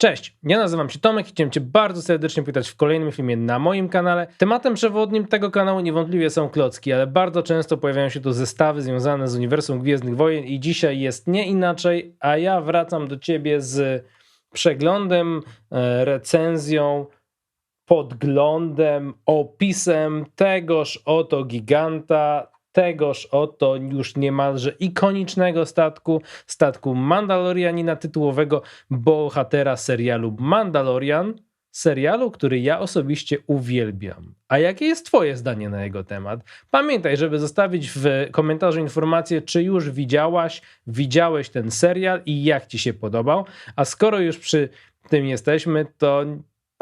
Cześć, ja nazywam się Tomek i chciałem Cię bardzo serdecznie powitać w kolejnym filmie na moim kanale. Tematem przewodnim tego kanału niewątpliwie są klocki, ale bardzo często pojawiają się tu zestawy związane z uniwersum Gwiezdnych Wojen i dzisiaj jest nie inaczej, a ja wracam do Ciebie z przeglądem, e, recenzją, podglądem, opisem tegoż oto giganta, tegoż oto już niemalże ikonicznego statku, statku Mandalorianina, tytułowego bohatera serialu Mandalorian, serialu, który ja osobiście uwielbiam. A jakie jest Twoje zdanie na jego temat? Pamiętaj, żeby zostawić w komentarzu informację, czy już widziałaś, widziałeś ten serial i jak Ci się podobał. A skoro już przy tym jesteśmy, to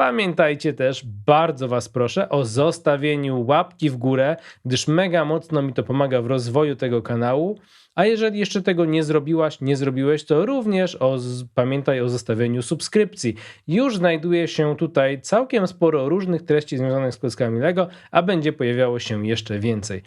Pamiętajcie też, bardzo Was proszę o zostawieniu łapki w górę, gdyż mega mocno mi to pomaga w rozwoju tego kanału. A jeżeli jeszcze tego nie zrobiłaś, nie zrobiłeś, to również o, pamiętaj o zostawieniu subskrypcji. Już znajduje się tutaj całkiem sporo różnych treści związanych z klockami Lego, a będzie pojawiało się jeszcze więcej.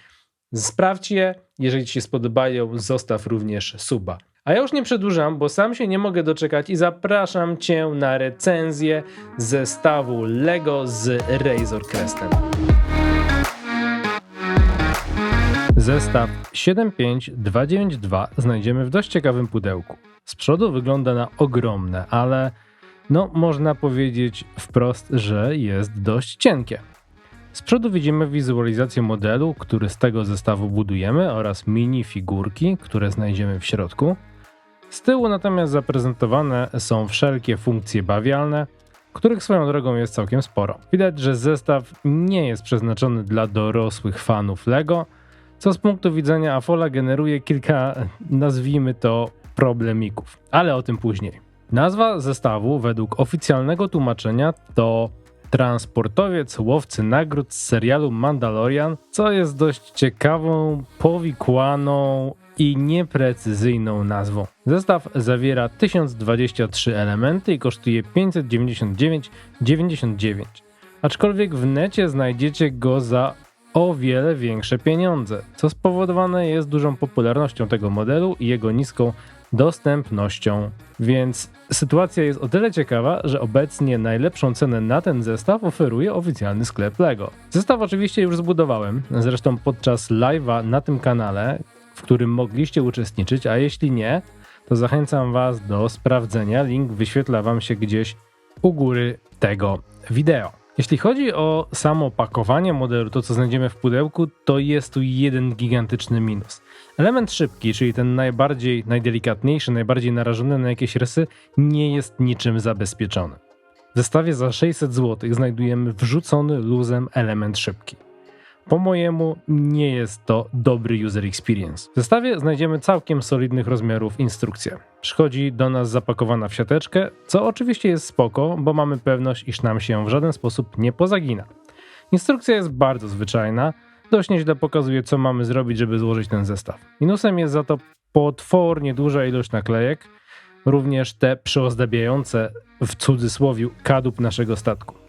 Sprawdź je, jeżeli Ci się spodobają, zostaw również suba. A ja już nie przedłużam, bo sam się nie mogę doczekać i zapraszam Cię na recenzję zestawu LEGO z Razor Crestem. Zestaw 75292 znajdziemy w dość ciekawym pudełku. Z przodu wygląda na ogromne, ale no można powiedzieć wprost, że jest dość cienkie. Z przodu widzimy wizualizację modelu, który z tego zestawu budujemy oraz mini figurki, które znajdziemy w środku. Z tyłu natomiast zaprezentowane są wszelkie funkcje bawialne, których swoją drogą jest całkiem sporo. Widać, że zestaw nie jest przeznaczony dla dorosłych fanów LEGO, co z punktu widzenia Afola generuje kilka, nazwijmy to, problemików, ale o tym później. Nazwa zestawu według oficjalnego tłumaczenia to transportowiec łowcy nagród z serialu Mandalorian, co jest dość ciekawą, powikłaną i nieprecyzyjną nazwą. Zestaw zawiera 1023 elementy i kosztuje 599,99. Aczkolwiek w necie znajdziecie go za o wiele większe pieniądze, co spowodowane jest dużą popularnością tego modelu i jego niską dostępnością. Więc sytuacja jest o tyle ciekawa, że obecnie najlepszą cenę na ten zestaw oferuje oficjalny sklep LEGO. Zestaw oczywiście już zbudowałem, zresztą podczas live'a na tym kanale, w którym mogliście uczestniczyć, a jeśli nie, to zachęcam Was do sprawdzenia. Link wyświetla Wam się gdzieś u góry tego wideo. Jeśli chodzi o samo pakowanie modelu, to co znajdziemy w pudełku, to jest tu jeden gigantyczny minus. Element szybki, czyli ten najbardziej, najdelikatniejszy, najbardziej narażony na jakieś rysy, nie jest niczym zabezpieczony. W zestawie za 600 zł znajdujemy wrzucony luzem element szybki. Po mojemu nie jest to dobry user experience. W zestawie znajdziemy całkiem solidnych rozmiarów instrukcję. Przychodzi do nas zapakowana w siateczkę, co oczywiście jest spoko, bo mamy pewność, iż nam się w żaden sposób nie pozagina. Instrukcja jest bardzo zwyczajna, dość nieźle pokazuje, co mamy zrobić, żeby złożyć ten zestaw. Minusem jest za to potwornie duża ilość naklejek, również te przyozdabiające w cudzysłowie kadłub naszego statku.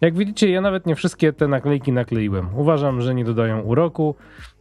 Jak widzicie, ja nawet nie wszystkie te naklejki nakleiłem. Uważam, że nie dodają uroku,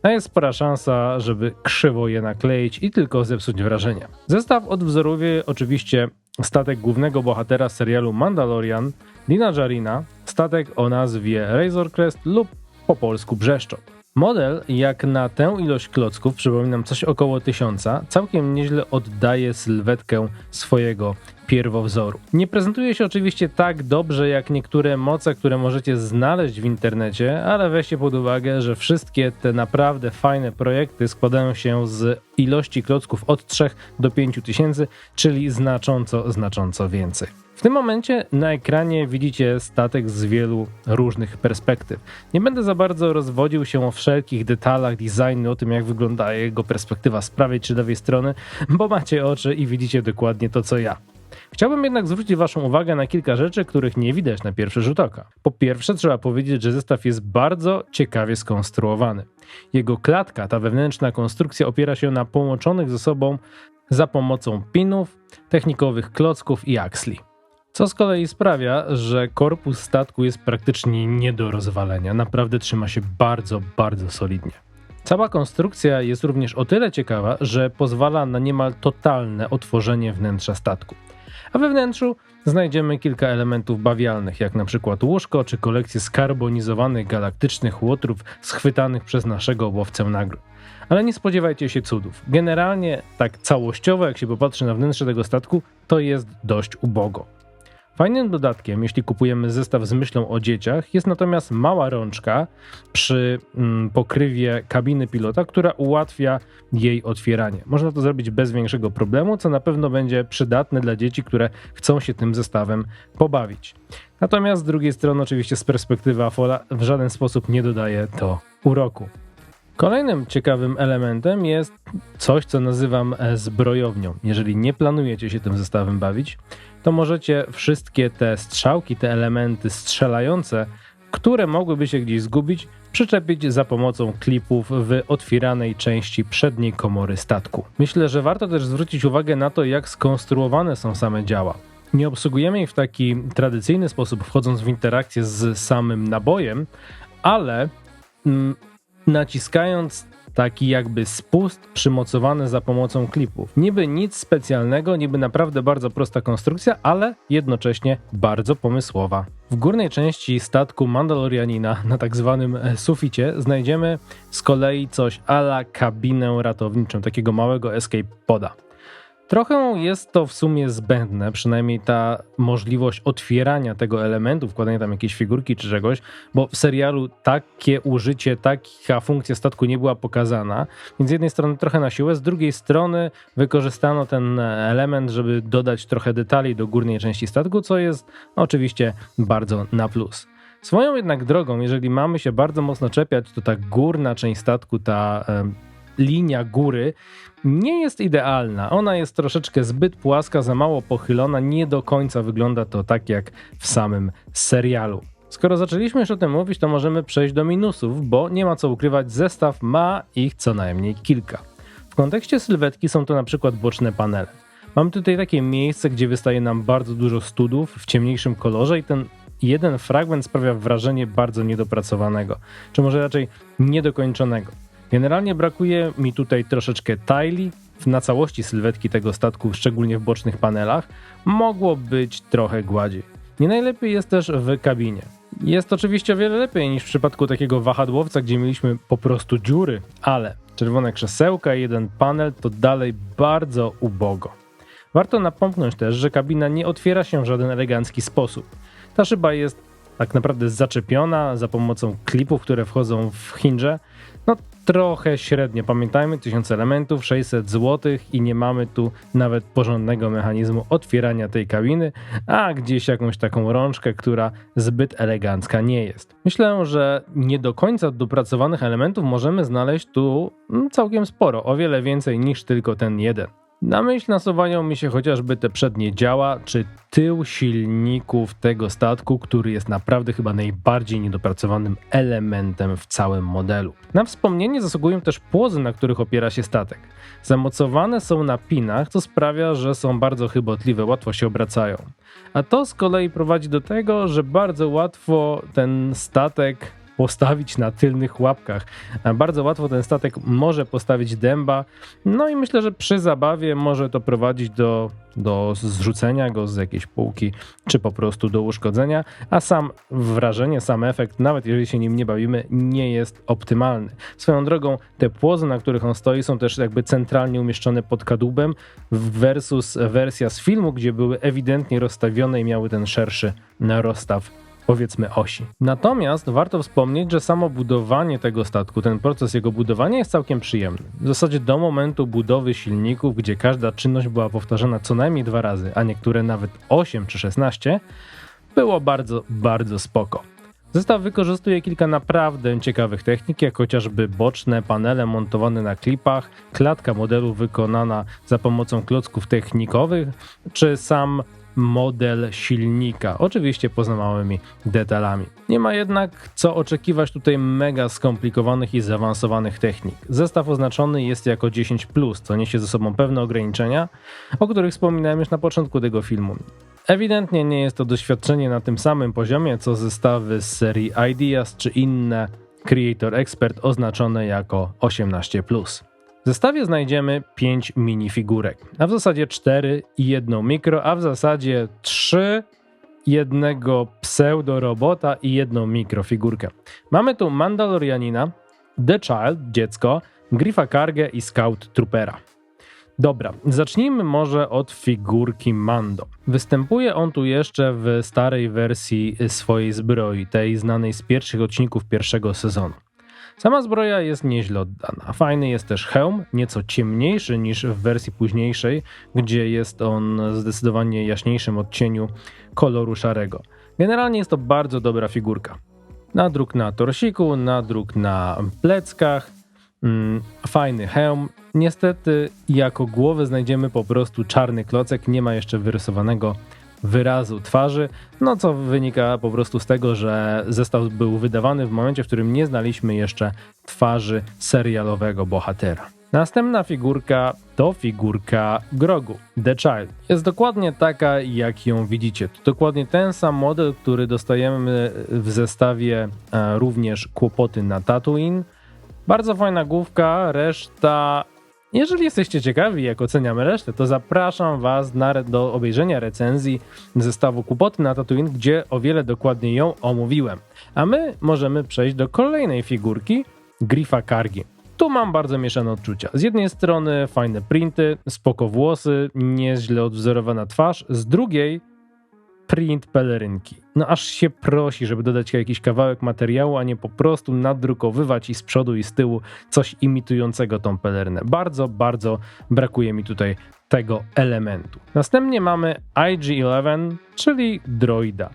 a jest spora szansa, żeby krzywo je nakleić i tylko zepsuć wrażenie. Zestaw odwzoruje oczywiście statek głównego bohatera serialu Mandalorian, Dina Jarina, statek o nazwie Razor Crest lub po polsku Brzeszczot. Model, jak na tę ilość klocków, przypominam coś około tysiąca, całkiem nieźle oddaje sylwetkę swojego pierwowzoru. Nie prezentuje się oczywiście tak dobrze jak niektóre moce, które możecie znaleźć w internecie, ale weźcie pod uwagę, że wszystkie te naprawdę fajne projekty składają się z ilości klocków od 3 do 5 tysięcy, czyli znacząco, znacząco więcej. W tym momencie na ekranie widzicie statek z wielu różnych perspektyw. Nie będę za bardzo rozwodził się o wszelkich detalach designu, o tym jak wygląda jego perspektywa z prawej czy lewej strony, bo macie oczy i widzicie dokładnie to co ja. Chciałbym jednak zwrócić Waszą uwagę na kilka rzeczy, których nie widać na pierwszy rzut oka. Po pierwsze, trzeba powiedzieć, że zestaw jest bardzo ciekawie skonstruowany. Jego klatka, ta wewnętrzna konstrukcja, opiera się na połączonych ze sobą za pomocą pinów, technikowych klocków i aksli. Co z kolei sprawia, że korpus statku jest praktycznie nie do rozwalenia. Naprawdę trzyma się bardzo, bardzo solidnie. Cała konstrukcja jest również o tyle ciekawa, że pozwala na niemal totalne otworzenie wnętrza statku. A we wnętrzu znajdziemy kilka elementów bawialnych, jak na przykład łóżko czy kolekcję skarbonizowanych galaktycznych łotrów schwytanych przez naszego łowcę nagród. Ale nie spodziewajcie się cudów. Generalnie, tak całościowo, jak się popatrzy na wnętrze tego statku, to jest dość ubogo. Fajnym dodatkiem, jeśli kupujemy zestaw z myślą o dzieciach, jest natomiast mała rączka przy mm, pokrywie kabiny pilota, która ułatwia jej otwieranie. Można to zrobić bez większego problemu, co na pewno będzie przydatne dla dzieci, które chcą się tym zestawem pobawić. Natomiast z drugiej strony, oczywiście z perspektywy Afola, w żaden sposób nie dodaje to uroku. Kolejnym ciekawym elementem jest coś, co nazywam e, zbrojownią. Jeżeli nie planujecie się tym zestawem bawić, to możecie wszystkie te strzałki, te elementy strzelające, które mogłyby się gdzieś zgubić, przyczepić za pomocą klipów w otwieranej części przedniej komory statku. Myślę, że warto też zwrócić uwagę na to, jak skonstruowane są same działa. Nie obsługujemy ich w taki tradycyjny sposób, wchodząc w interakcję z samym nabojem, ale mm, naciskając taki jakby spust przymocowany za pomocą klipów. Niby nic specjalnego, niby naprawdę bardzo prosta konstrukcja, ale jednocześnie bardzo pomysłowa. W górnej części statku Mandalorianina na tak zwanym e, suficie znajdziemy z kolei coś ala kabinę ratowniczą, takiego małego escape poda. Trochę jest to w sumie zbędne, przynajmniej ta możliwość otwierania tego elementu, wkładania tam jakieś figurki czy czegoś, bo w serialu takie użycie, taka funkcja statku nie była pokazana, więc z jednej strony trochę na siłę, z drugiej strony wykorzystano ten element, żeby dodać trochę detali do górnej części statku, co jest oczywiście bardzo na plus. Swoją jednak drogą, jeżeli mamy się bardzo mocno czepiać, to ta górna część statku, ta linia góry nie jest idealna. Ona jest troszeczkę zbyt płaska, za mało pochylona, nie do końca wygląda to tak jak w samym serialu. Skoro zaczęliśmy już o tym mówić, to możemy przejść do minusów, bo nie ma co ukrywać, zestaw ma ich co najmniej kilka. W kontekście sylwetki są to na przykład boczne panele. Mamy tutaj takie miejsce, gdzie wystaje nam bardzo dużo studów w ciemniejszym kolorze i ten jeden fragment sprawia wrażenie bardzo niedopracowanego, czy może raczej niedokończonego. Generalnie brakuje mi tutaj troszeczkę tile na całości sylwetki tego statku, szczególnie w bocznych panelach. Mogło być trochę gładziej. Nie najlepiej jest też w kabinie. Jest oczywiście o wiele lepiej niż w przypadku takiego wahadłowca, gdzie mieliśmy po prostu dziury, ale czerwone krzesełka i jeden panel to dalej bardzo ubogo. Warto napomknąć też, że kabina nie otwiera się w żaden elegancki sposób. Ta szyba jest tak naprawdę zaczepiona za pomocą klipów, które wchodzą w hinge. No trochę średnio. Pamiętajmy, 1000 elementów, 600 zł i nie mamy tu nawet porządnego mechanizmu otwierania tej kabiny, a gdzieś jakąś taką rączkę, która zbyt elegancka nie jest. Myślę, że nie do końca dopracowanych elementów możemy znaleźć tu mm, całkiem sporo, o wiele więcej niż tylko ten jeden. Na myśl nasuwają mi się chociażby te przednie działa, czy tył silników tego statku, który jest naprawdę chyba najbardziej niedopracowanym elementem w całym modelu. Na wspomnienie zasługują też płozy, na których opiera się statek. Zamocowane są na pinach, co sprawia, że są bardzo chybotliwe, łatwo się obracają. A to z kolei prowadzi do tego, że bardzo łatwo ten statek postawić na tylnych łapkach. Bardzo łatwo ten statek może postawić dęba, no i myślę, że przy zabawie może to prowadzić do, do zrzucenia go z jakiejś półki, czy po prostu do uszkodzenia, a sam wrażenie, sam efekt, nawet jeżeli się nim nie bawimy, nie jest optymalny. Swoją drogą, te płozy, na których on stoi, są też jakby centralnie umieszczone pod kadłubem versus wersja z filmu, gdzie były ewidentnie rozstawione i miały ten szerszy rozstaw powiedzmy osi. Natomiast warto wspomnieć, że samo budowanie tego statku, ten proces jego budowania jest całkiem przyjemny. W zasadzie do momentu budowy silników, gdzie każda czynność była powtarzana co najmniej dwa razy, a niektóre nawet 8 czy 16, było bardzo, bardzo spoko. Zestaw wykorzystuje kilka naprawdę ciekawych technik, jak chociażby boczne panele montowane na klipach, klatka modelu wykonana za pomocą klocków technikowych, czy sam model silnika, oczywiście poza małymi detalami. Nie ma jednak co oczekiwać tutaj mega skomplikowanych i zaawansowanych technik. Zestaw oznaczony jest jako 10, co niesie ze sobą pewne ograniczenia, o których wspominałem już na początku tego filmu. Ewidentnie nie jest to doświadczenie na tym samym poziomie co zestawy z serii Ideas czy inne Creator Expert oznaczone jako 18. W zestawie znajdziemy 5 minifigurek, a w zasadzie 4 i jedną mikro, a w zasadzie 3 jednego pseudo-robota i jedną mikrofigurkę. Mamy tu Mandalorianina, The Child, dziecko, Griffa Kargę i Scout Troopera. Dobra, zacznijmy może od figurki Mando. Występuje on tu jeszcze w starej wersji swojej zbroi, tej znanej z pierwszych odcinków pierwszego sezonu. Sama zbroja jest nieźle oddana. Fajny jest też hełm, nieco ciemniejszy niż w wersji późniejszej, gdzie jest on zdecydowanie jaśniejszym odcieniu koloru szarego. Generalnie jest to bardzo dobra figurka. Nadruk na torsiku, nadruk na pleckach, mm, fajny hełm. Niestety jako głowę znajdziemy po prostu czarny klocek, nie ma jeszcze wyrysowanego wyrazu twarzy, no co wynika po prostu z tego, że zestaw był wydawany w momencie, w którym nie znaliśmy jeszcze twarzy serialowego bohatera. Następna figurka to figurka Grogu, The Child. Jest dokładnie taka, jak ją widzicie. To dokładnie ten sam model, który dostajemy w zestawie e, również kłopoty na Tatooine. Bardzo fajna główka, reszta jeżeli jesteście ciekawi, jak oceniamy resztę, to zapraszam Was na, do obejrzenia recenzji zestawu Kłopoty na Tatooine, gdzie o wiele dokładniej ją omówiłem. A my możemy przejść do kolejnej figurki, Griffa Kargi. Tu mam bardzo mieszane odczucia. Z jednej strony fajne printy, spoko włosy, nieźle odwzorowana twarz, z drugiej print pelerynki. No aż się prosi, żeby dodać jakiś kawałek materiału, a nie po prostu nadrukowywać i z przodu i z tyłu coś imitującego tą pelerynę. Bardzo, bardzo brakuje mi tutaj tego elementu. Następnie mamy IG-11, czyli droida.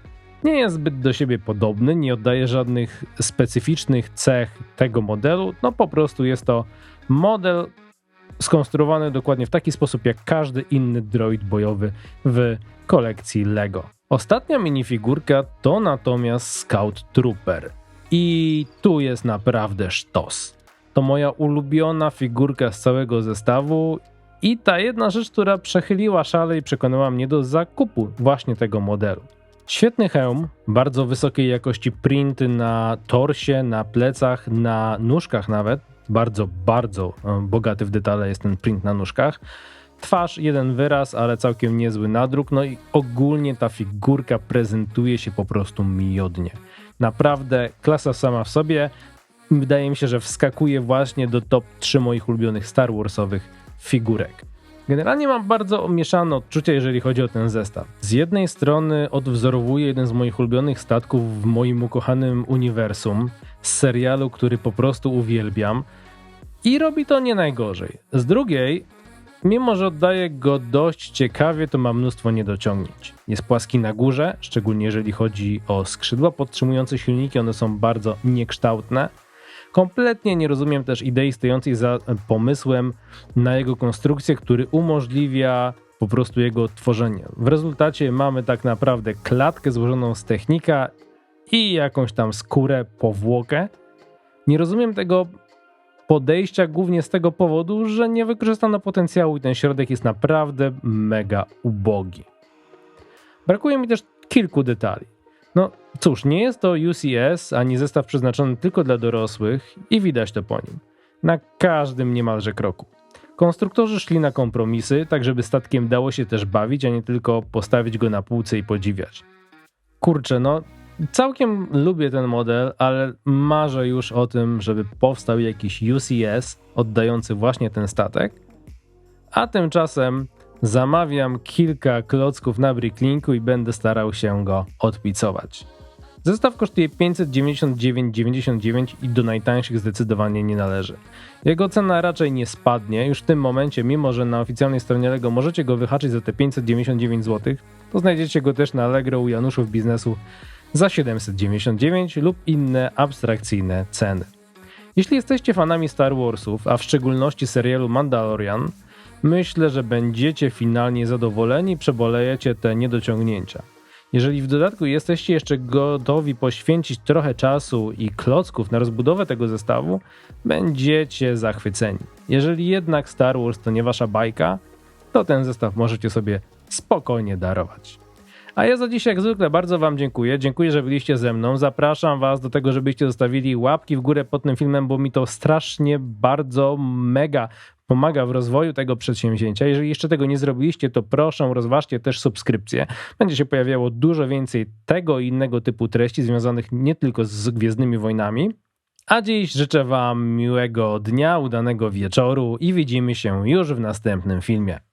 Nie jest zbyt do siebie podobny, nie oddaje żadnych specyficznych cech tego modelu, no po prostu jest to model skonstruowany dokładnie w taki sposób jak każdy inny droid bojowy w kolekcji LEGO. Ostatnia minifigurka to natomiast Scout Trooper. I tu jest naprawdę sztos. To moja ulubiona figurka z całego zestawu i ta jedna rzecz, która przechyliła szale i przekonała mnie do zakupu właśnie tego modelu. Świetny hełm, bardzo wysokiej jakości printy na torsie, na plecach, na nóżkach nawet. Bardzo, bardzo e, bogaty w detale jest ten print na nóżkach. Twarz, jeden wyraz, ale całkiem niezły nadruk. No i ogólnie ta figurka prezentuje się po prostu miodnie. Naprawdę klasa sama w sobie. Wydaje mi się, że wskakuje właśnie do top 3 moich ulubionych Star Warsowych figurek. Generalnie mam bardzo mieszane odczucia, jeżeli chodzi o ten zestaw. Z jednej strony odwzorowuje jeden z moich ulubionych statków w moim ukochanym uniwersum, z serialu, który po prostu uwielbiam i robi to nie najgorzej. Z drugiej Mimo, że oddaje go dość ciekawie, to ma mnóstwo niedociągnięć. Jest płaski na górze, szczególnie jeżeli chodzi o skrzydła podtrzymujące silniki, one są bardzo niekształtne. Kompletnie nie rozumiem też idei stojącej za pomysłem na jego konstrukcję, który umożliwia po prostu jego tworzenie. W rezultacie mamy tak naprawdę klatkę złożoną z technika i jakąś tam skórę, powłokę. Nie rozumiem tego podejścia głównie z tego powodu, że nie wykorzystano potencjału i ten środek jest naprawdę mega ubogi. Brakuje mi też kilku detali. No cóż, nie jest to UCS ani zestaw przeznaczony tylko dla dorosłych i widać to po nim. Na każdym niemalże kroku. Konstruktorzy szli na kompromisy, tak żeby statkiem dało się też bawić, a nie tylko postawić go na półce i podziwiać. Kurczę, no Całkiem lubię ten model, ale marzę już o tym, żeby powstał jakiś UCS oddający właśnie ten statek. A tymczasem zamawiam kilka klocków na Bricklinku i będę starał się go odpicować. Zestaw kosztuje 599,99 i do najtańszych zdecydowanie nie należy. Jego cena raczej nie spadnie, już w tym momencie, mimo że na oficjalnej stronie LEGO możecie go wyhaczyć za te 599 zł, to znajdziecie go też na Allegro u Januszów Biznesu za 799 lub inne abstrakcyjne ceny. Jeśli jesteście fanami Star Warsów, a w szczególności serialu Mandalorian, myślę, że będziecie finalnie zadowoleni, przebolejecie te niedociągnięcia. Jeżeli w dodatku jesteście jeszcze gotowi poświęcić trochę czasu i klocków na rozbudowę tego zestawu, będziecie zachwyceni. Jeżeli jednak Star Wars to nie wasza bajka, to ten zestaw możecie sobie spokojnie darować. A ja za dzisiaj jak zwykle bardzo Wam dziękuję. Dziękuję, że byliście ze mną. Zapraszam Was do tego, żebyście zostawili łapki w górę pod tym filmem, bo mi to strasznie bardzo mega pomaga w rozwoju tego przedsięwzięcia. Jeżeli jeszcze tego nie zrobiliście, to proszę rozważcie też subskrypcję. Będzie się pojawiało dużo więcej tego i innego typu treści związanych nie tylko z Gwiezdnymi Wojnami. A dziś życzę Wam miłego dnia, udanego wieczoru i widzimy się już w następnym filmie.